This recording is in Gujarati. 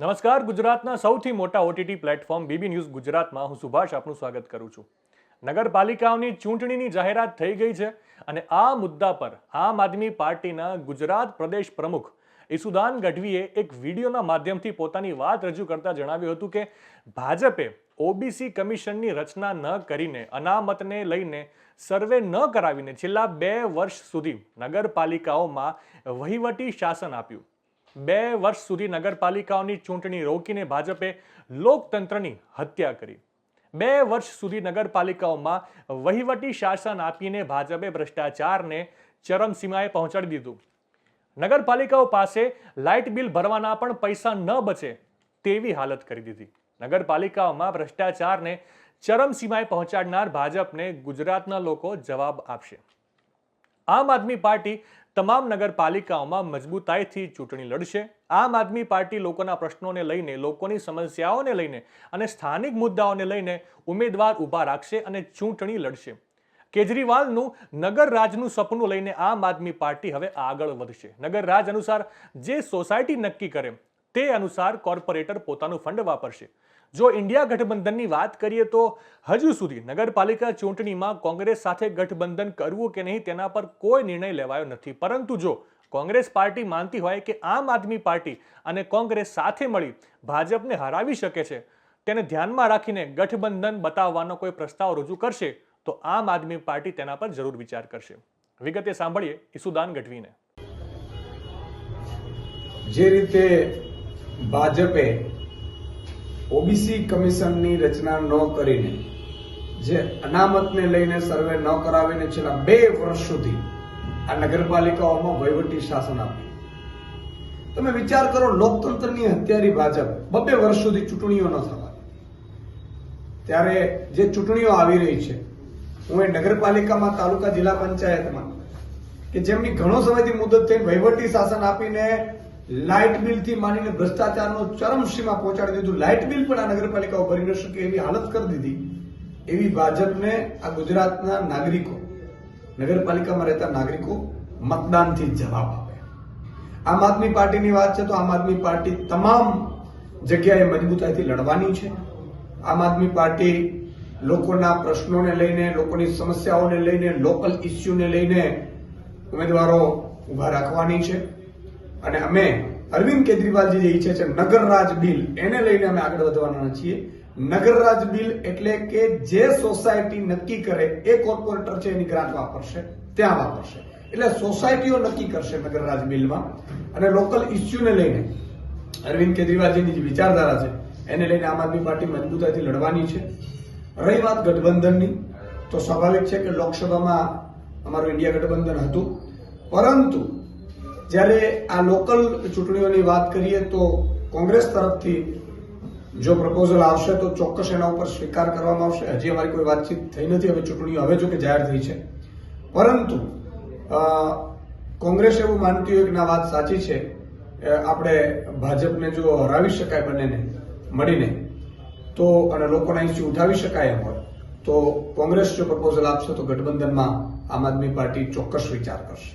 નમસ્કાર, ગુજરાતના સૌથી મોટા ઓટીટી પ્લેટફોર્મ બીબી ન્યૂઝ ગુજરાતમાં હું સુભાષ આપનું સ્વાગત કરું છું. નગરપાલિકાઓની ચૂંટણીની જાહેરાત થઈ ગઈ છે અને આ મુદ્દા પર આમ આદમી પાર્ટીના ગુજરાત પ્રદેશ પ્રમુખ ઈસુદાન ગઢવીએ એક વિડીયોના માધ્યમથી પોતાની વાત રજૂ કરતા જણાવ્યું હતું કે ભાજપે ઓબીસી કમિશનની રચના ન કરીને અનામતને લઈને સર્વે ન કરાવીને છેલ્લા બે વર્ષ સુધી નગરપાલિકાઓમાં વહીવટી શાસન આપ્યું. બે વર્ષ સુધી નગરપાલિકાઓની ચૂંટણી રોકીને ભાજપે લોકતંત્રની હત્યા કરી. બે વર્ષ સુધી નગરપાલિકાઓમાં વહીવટી શાસન આપીને ભાજપે ભ્રષ્ટાચારને ચરમસીમાએ પહોંચાડી દીધું. નગરપાલિકાઓ પાસે લાઇટ બિલ ભરવાના પણ પૈસા ન બચે તેવી હાલત કરી દીધી. નગરપાલિકાઓમાં ભ્રષ્ટાચારને ચરમસીમાએ પહોંચાડનાર ભાજપને ગુજરાતના લોકો જવાબ આપશે. આમ આદમી પાર્ટી તમામ નગરપાલિકાઓમાં મજબૂતાઈથી ચૂંટણી લડશે. આમ આદમી પાર્ટી લોકોના પ્રશ્નોને લઈને, લોકોની સમસ્યાઓને લઈને અને સ્થાનિક મુદ્દાઓને લઈને ઉમેદવાર ઊભા રાખશે અને ચૂંટણી લડશે. કેજરીવાલનું નગર રાજનું સપનું લઈને આમ આદમી પાર્ટી હવે આગળ વધશે. નગર રાજ અનુસાર જે સોસાયટી નક્કી કરે તે અનુસાર કોર્પોરેટર પોતાનું ફંડ વાપરશે. જો ઇન્ડિયા ગઠબંધનની વાત કરીએ તો હજુ સુધી નગરપાલિકા ચૂંટણીમાં કોંગ્રેસ સાથે ગઠબંધન કરવું કે નહીં તેના પર કોઈ નિર્ણય લેવાયો નથી. પરંતુ જો કોંગ્રેસ પાર્ટી માનતી હોય કે આમ આદમી પાર્ટી અને કોંગ્રેસ સાથે મળી ભાજપને હરાવી શકે છે, તેને ધ્યાનમાં રાખીને ગઠબંધન બતાવવાનો કોઈ પ્રસ્તાવ રજૂ કરશે, તો આમ આદમી પાર્ટી તેના પર જરૂર વિચાર કરશે. વિગતે સાંભળીએ ઈસુદાન ગઢવીને. જે રીતે ભાજપે ઓબીસી કમિશનની રચના ન કરીને, જે અનામતને લઈને સર્વે ન કરાવીને છેલ્લા બે વર્ષ સુધી આ નગરપાલિકાઓમાં વહીવટી શાસન આપ્યું. તમે વિચાર કરો, લોકતંત્રની હત્યારી ભાજપ બબે વર્ષ સુધી ચૂંટણીઓ ન થવા ત્યારે જે ચૂંટણીઓ આવી રહી છે, હું એ નગરપાલિકામાં, તાલુકા જિલ્લા પંચાયતમાં, કે જેમની ઘણો સમયથી મુદત થઈ વહીવટી શાસન આપીને લાઇટ બિલથી માંડીને ભ્રષ્ટાચારનો ચરમસીમા પહોંચાડી દીધું. લાઇટ બિલ પણ આ નગરપાલિકાઓ ભરી ન શકે એવી હાલત કરી દીધી. એવી ભાજપને આ ગુજરાતના નાગરિકો, નગરપાલિકામાં રહેતા નાગરિકો મતદાનથી જવાબ આપે. આમ આદમી પાર્ટીની વાત છે તો આમ આદમી પાર્ટી તમામ જગ્યાએ મજબૂતાઈથી લડવાની છે. આમ આદમી પાર્ટી લોકોના પ્રશ્નોને લઈને, લોકોની સમસ્યાઓને લઈને, લોકલ ઇસ્યુને લઈને ઉમેદવારો ઊભા રાખવાની છે. અને અમે અરવિંદ કેજરીવાલજી જે ઈચ્છે છે નગરરાજ બિલ, એને લઈને અમે આગળ વધવાના છીએ. નગરરાજ બિલ એટલે કે જે સોસાયટી નક્કી કરે એ કોર્પોરેટર છે, એની ગ્રાન્ટ વાપરશે, ત્યાં વાપરશે. એટલે સોસાયટીઓ નક્કી કરશે નગરરાજ બિલમાં. અને લોકલ ઇસ્યુને લઈને, અરવિંદ કેજરીવાલજીની જે વિચારધારા છે, એને લઈને આમ આદમી પાર્ટી મજબૂતાઈથી લડવાની છે. રહી વાત ગઠબંધનની, તો સ્વાભાવિક છે કે લોકસભામાં અમારું ઇન્ડિયા ગઠબંધન હતું. પરંતુ જ્યારે આ લોકલ ચૂંટણીઓની વાત કરીએ તો કોંગ્રેસ તરફથી જો પ્રપોઝલ આવશે તો ચોક્કસ એના ઉપર સ્વીકાર કરવામાં આવશે. હજી અમારી કોઈ વાતચીત થઈ નથી. હવે ચૂંટણીઓ હવે જો કે જાહેર થઈ છે. પરંતુ કોંગ્રેસ એવું માનતી હોય કે ના, વાત સાચી છે. આપણે ભાજપને જો હરાવી શકાય બંનેને, મળીને, તો અને લોકોના ઇસ્યુ ઉઠાવી શકાય એમ હોય, તો કોંગ્રેસ જો પ્રપોઝલ આપશે તો ગઠબંધનમાં આમ આદમી પાર્ટી ચોક્કસ વિચાર કરશે.